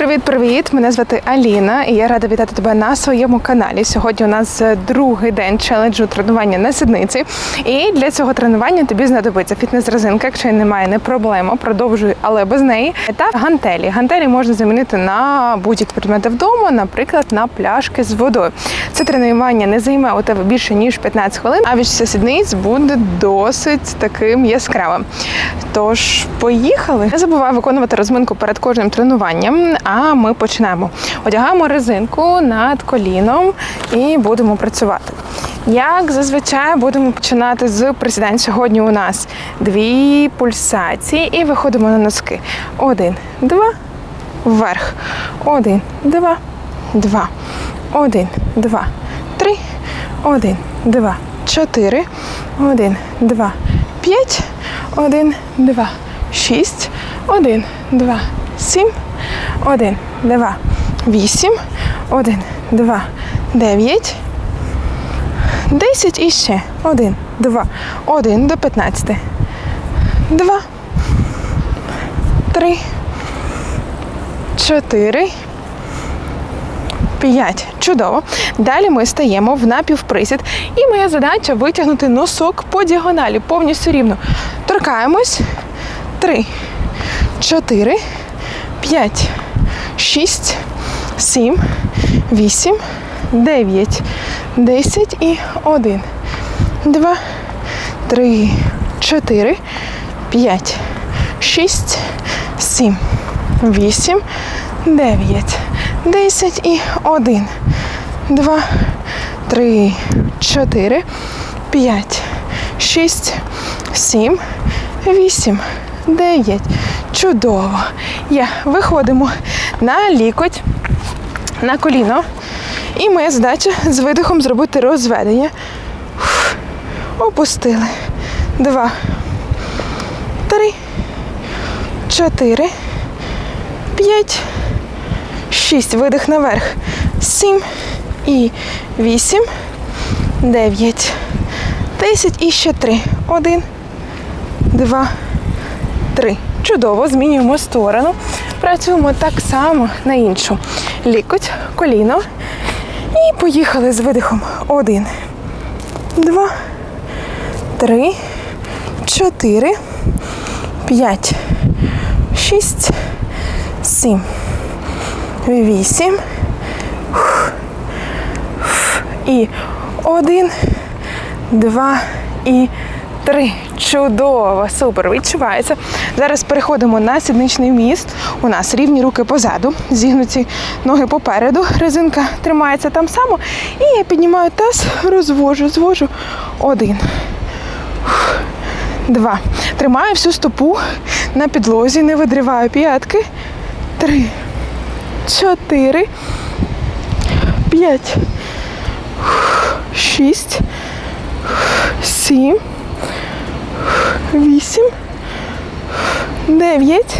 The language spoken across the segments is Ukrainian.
Привіт-привіт! Мене звати Аліна, і я рада вітати тебе на своєму каналі. Сьогодні у нас е, другий день челенджу тренування на сідниці. І для цього тренування тобі знадобиться фітнес-резинка. Якщо її немає, не проблема. Продовжуй, але без неї. Та гантелі. Гантелі можна замінити на будь-які предмети вдома, наприклад, на пляшки з водою. Це тренування не займе у тебе більше ніж 15 хвилин, а відчуття сідниць буде досить таким яскравим. Тож, поїхали. Не забувай виконувати розминку перед кожним тренуванням. А ми починаємо. Одягаємо резинку над коліном і будемо працювати. Як зазвичай будемо починати з присідань. Сьогодні у нас дві пульсації і виходимо на носки. Один, два, вверх. Один, два, два. Один, два, три. Один, два, чотири. Один, два, п'ять. Один, два, шість. Один, два, сім. Один, два, вісім. Один, два, дев'ять. Десять і ще. Один, два, один до п'ятнадцяти. Два. Три. Чотири. П'ять. Чудово. Далі ми стаємо в напівприсід. І моя задача витягнути носок по діагоналі, повністю рівно. Торкаємось. Три, чотири, п'ять, шість, сім, вісім, дев'ять, десять і один. Два, три, чотири, п'ять, шість, сім, вісім, дев'ять, десять і один. Два, три, чотири, п'ять, шість, сім, вісім, дев'ять. Чудово. Є. Виходимо на лікоть, на коліно. І моя задача з видихом зробити розведення. Опустили. Два. Три. Чотири. П'ять. Шість. Видих наверх. Сім. І вісім. Дев'ять. Десять. І ще три. Один. Два. Три. Чудово, змінюємо сторону. Працюємо так само на іншу. Лікоть, коліно. І поїхали з видихом. Один, два, три, чотири, п'ять, шість, сім, вісім. І один, два і три. Чудово, супер, відчувається. Зараз переходимо на сідничний міст. У нас рівні руки позаду, зігнуті ноги попереду. Резинка тримається там само. І я піднімаю таз, розвожу, звожу. Один. Два. Тримаю всю стопу на підлозі, не видриваю п'ятки. Три. Чотири. П'ять. Шість. Сім. Вісім. Дев'ять.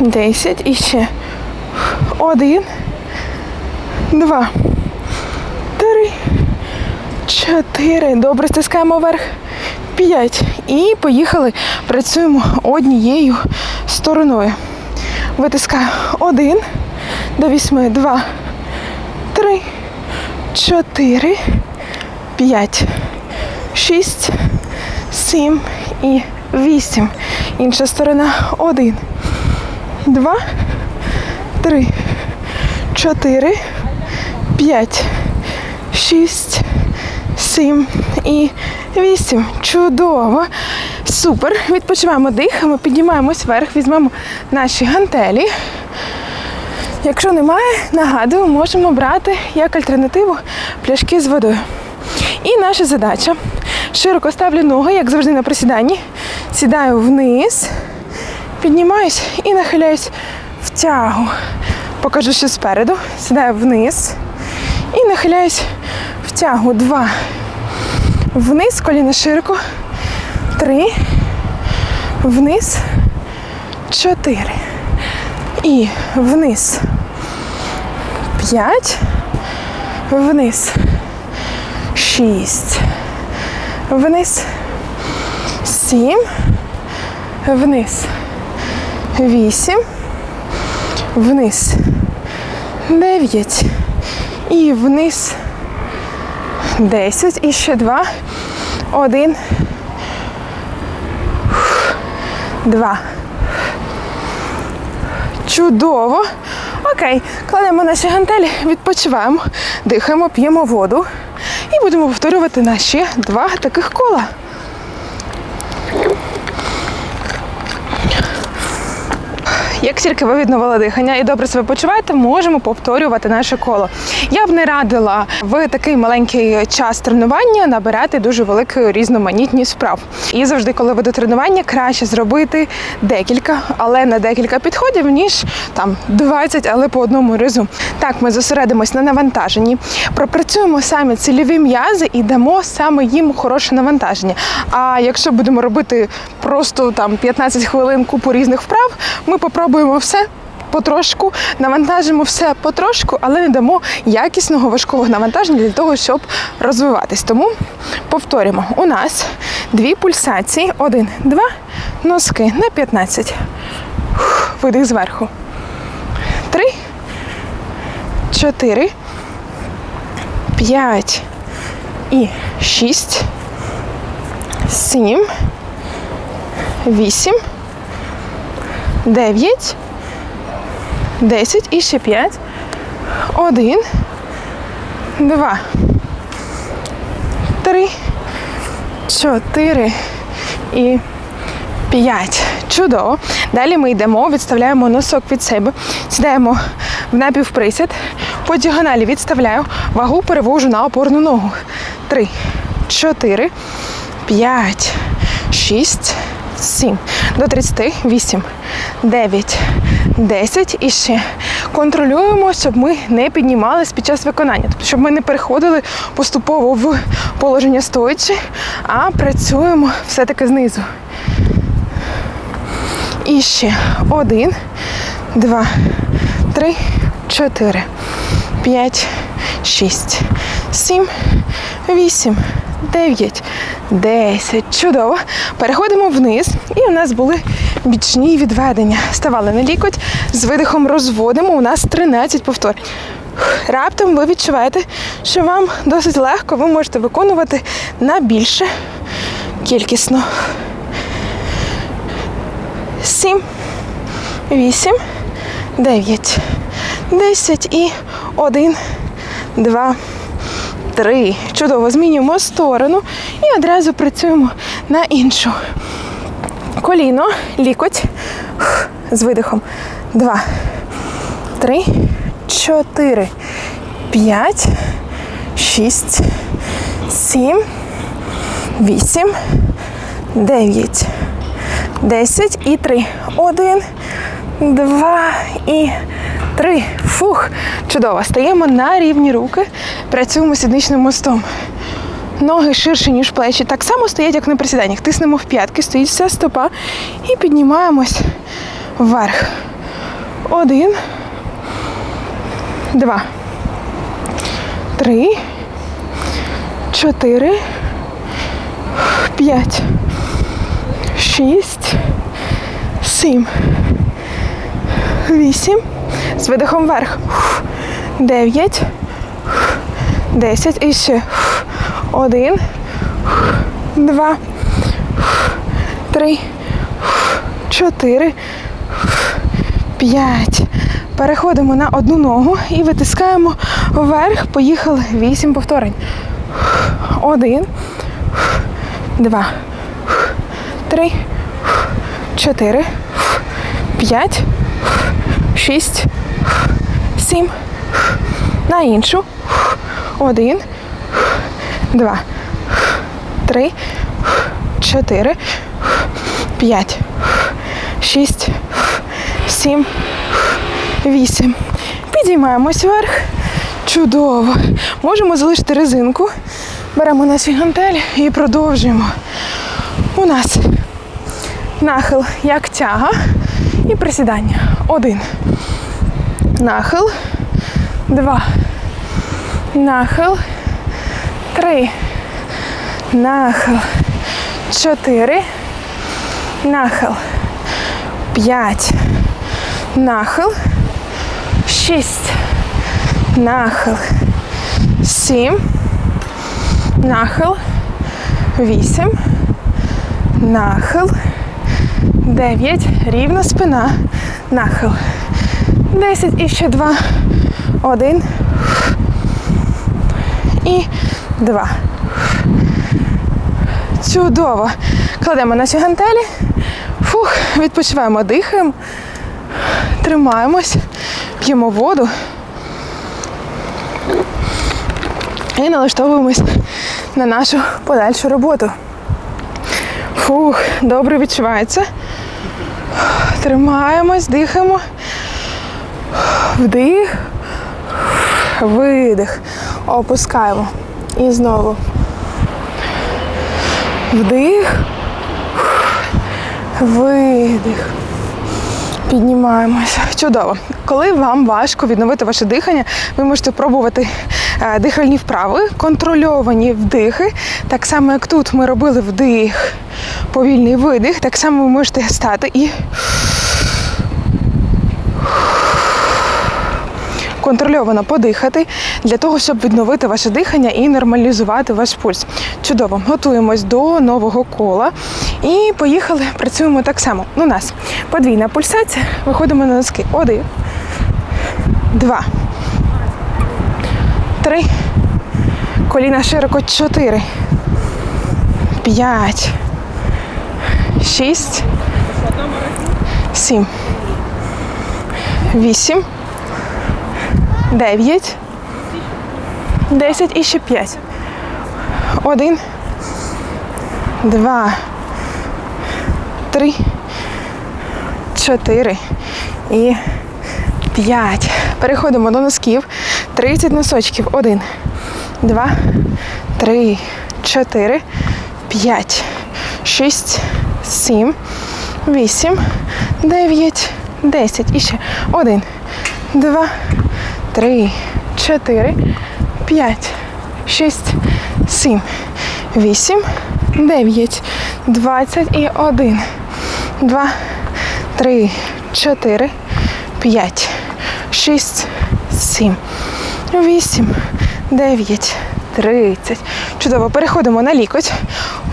Десять. І ще. Один. Два. Три. Чотири. Добре, стискаємо вверх. П'ять. І поїхали. Працюємо однією стороною. Витискаю. Один. До вісьми. Два. Три. Чотири. П'ять. Шість. Сім і вісім. Інша сторона. Один. Два. Три. Чотири. П'ять. Шість. Сім і вісім. Чудово. Супер. Відпочиваємо дих. Ми піднімаємось вверх, візьмемо наші гантелі. Якщо немає, нагадую, можемо брати як альтернативу пляшки з водою. І наша задача. Широко ставлю ноги, як завжди на присіданні. Сідаю вниз, піднімаюсь і нахиляюсь в тягу. Покажу, що спереду. Сідаю вниз і нахиляюсь в тягу. Два. Вниз, коліна широко. Три. Вниз. Чотири. І вниз. П'ять. Вниз. Шість. Вниз. Сім. Вниз. Вісім. вниз. Дев'ять. І вниз. Десять. І ще два. Один. Два. Чудово. Окей, кладемо наші гантелі, відпочиваємо, дихаємо, п'ємо воду і будемо повторювати наші два таких кола. Як тільки ви відновили дихання і добре себе почуваєте, можемо повторювати наше коло. Я б не радила в такий маленький час тренування набирати дуже велику різноманітність справ. І завжди, коли ви до тренування, краще зробити декілька, але на декілька підходів, ніж там 20, але по одному разу. Так, ми зосередимось на навантаженні, пропрацюємо самі цільові м'язи і дамо саме їм хороше навантаження. А якщо будемо робити просто там 15 хвилин купу різних вправ, ми попробуємо все. Потрошку навантажимо все потрошку, але не дамо якісного важкого навантаження для того, щоб розвиватись. Тому повторюємо: у нас дві пульсації: один, два, носки на 15. Видих зверху. Три, чотири, п'ять і шість, сім, вісім. 9, 10 і ще 5. 1, 2, 3, 4 і 5. Чудово. Далі ми йдемо, відставляємо носок від себе, сідаємо в напівприсід, по діагоналі відставляю, вагу перевожу на опорну ногу. 3, 4, 5, 6, 7. До 38, 9, 10 і ще. Контролюємо, щоб ми не піднімались під час виконання. Тобто, щоб ми не переходили поступово в положення стоячи, а працюємо все-таки знизу. І ще один, два, три, чотири, п'ять, шість, сім, вісім, дев'ять, десять. Чудово. Переходимо вниз, і у нас були бічні відведення. Ставали на лікоть, з видихом розводимо. У нас 13 повторень. Раптом ви відчуваєте, що вам досить легко, ви можете виконувати на більше кількісно. Сім, вісім, дев'ять, десять і один, два, три. Чудово, змінюємо сторону і одразу працюємо на іншу. Коліно, лікоть з видихом. Два, три, чотири, п'ять, шість, сім, вісім, дев'ять. 10 і 3. 1, 2 і 3. Фух. Чудово. Стаємо на рівні руки. Працюємо сідничним мостом. Ноги ширші, ніж плечі. Так само стоять, як на присіданнях. Тиснемо в п'ятки, стоїть вся стопа і піднімаємось вверх. Один. Два. Три. Чотири. П'ять шість, сім, вісім. З видихом вверх. Дев'ять, десять. І ще. Один, два, три, чотири, п'ять. Переходимо на одну ногу і витискаємо вверх. Поїхали. Вісім повторень. Один, два три, чотири, п'ять, шість, сім. На іншу. Один, два, три, чотири, п'ять, шість, сім, вісім. Підіймаємось вверх. Чудово. Можемо залишити резинку. Беремо наші гантелі і продовжуємо. У нас нахил як тяга і присідання. Один. Нахил. Два. Нахил. Три. Нахил. Чотири. Нахил. П'ять. Нахил. Шість. Нахил. Сім. Нахил. Вісім. Нахил. Дев'ять. Рівна спина. Нахил. Десять. І ще два. Один. І два. Чудово. Кладемо наші гантелі. Фух, відпочиваємо, дихаємо, тримаємось, п'ємо воду. І налаштовуємось на нашу подальшу роботу. Фух, добре відчувається. Тримаємось, дихаємо. Вдих, видих. Опускаємо. І знову. Вдих. Видих. Піднімаємося. Чудово. Коли вам важко відновити ваше дихання, ви можете пробувати е, дихальні вправи, контрольовані вдихи. Так само, як тут ми робили вдих, повільний видих, так само ви можете стати і контрольовано подихати для того, щоб відновити ваше дихання і нормалізувати ваш пульс. Чудово, готуємось до нового кола і поїхали. Працюємо так само. У нас подвійна пульсація. Виходимо на носки. Один, два, три. Коліна широко чотири. П'ять. Шість. Сім. Вісім. Дев'ять. Десять і ще п'ять. Один. Два. Три. Чотири. І п'ять. Переходимо до носків. 30 носочків. Один. Два. Три. Чотири. П'ять. Шість. Сім. Вісім. Дев'ять. Десять. І ще. Один. Два три, чотири, п'ять, шість, сім, вісім, дев'ять, двадцять і один, два, три, чотири, п'ять, шість, сім, вісім, дев'ять, тридцять. Чудово, переходимо на лікоть.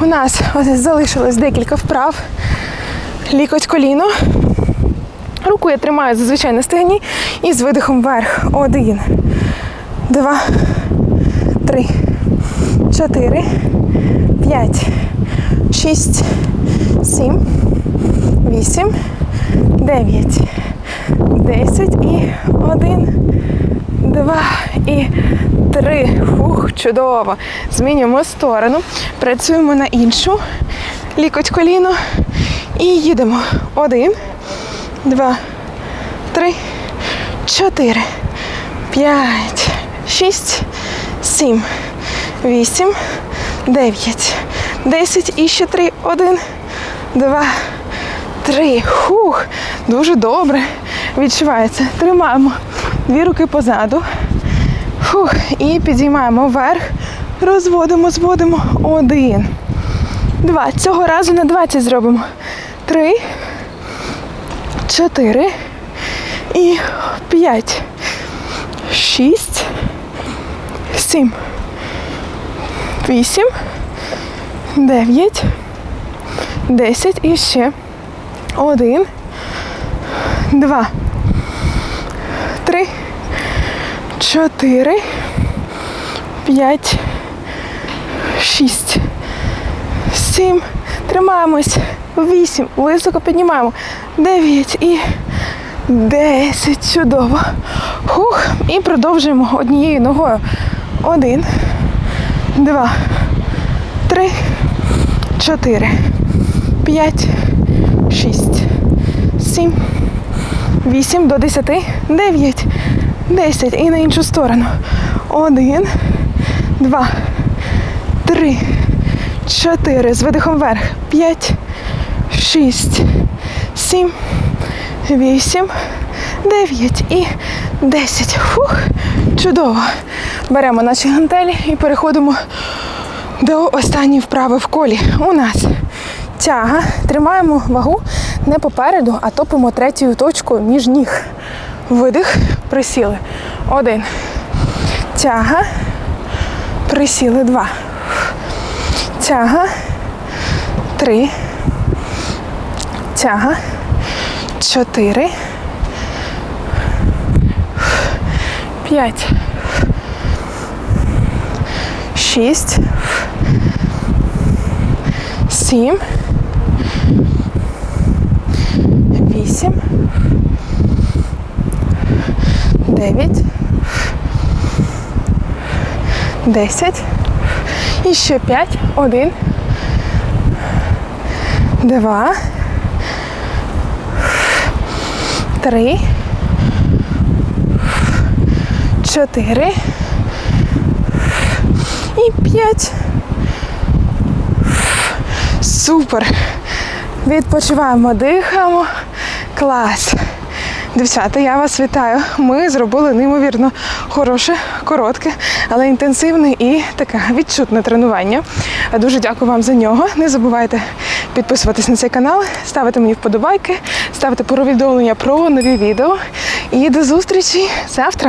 У нас ось залишилось декілька вправ. Лікоть коліно. Руку я тримаю зазвичай на стегні і з видихом вверх. Один, два, три, чотири, п'ять, шість, сім, вісім, дев'ять, десять і один, два і три. Фух, чудово. Змінюємо сторону. Працюємо на іншу. Лікоть коліно. І їдемо. Один два, три, чотири, п'ять, шість, сім, вісім, дев'ять, десять і ще три. Один, два, три. Хух, дуже добре. Відчувається. Тримаємо дві руки позаду. Фух, і підіймаємо вверх. Розводимо, зводимо. Один. Два. Цього разу на 20 зробимо. Три чотири і п'ять, шість, сім, вісім, дев'ять, десять і ще один, два, три, чотири, п'ять, шість, сім. Тримаємось. Вісім. Високо піднімаємо. Дев'ять і десять. Чудово. Хух. І продовжуємо однією ногою. Один, два, три, чотири, п'ять, шість, сім, вісім до десяти. Дев'ять. Десять. І на іншу сторону. Один, два, три, чотири. З видихом вверх. П'ять шість, сім, вісім, дев'ять і десять. Фух, чудово. Беремо наші гантелі і переходимо до останньої вправи в колі. У нас тяга. Тримаємо вагу не попереду, а топимо третьою точкою між ніг. Видих, присіли. Один. Тяга. Присіли. Два. Тяга. Три. Тяга. Чотири. П'ять. Шість. Сім. Вісім. Дев'ять. Десять. І ще п'ять. Один. Два. Три. Чотири. І п'ять. Супер. Відпочиваємо, дихаємо. Клас. Дівчата, я вас вітаю. Ми зробили неймовірно хороше, коротке, але інтенсивне і таке відчутне тренування. Дуже дякую вам за нього. Не забувайте підписуватись на цей канал, ставити мені вподобайки, ставити повідомлення про нові відео. І до зустрічі завтра.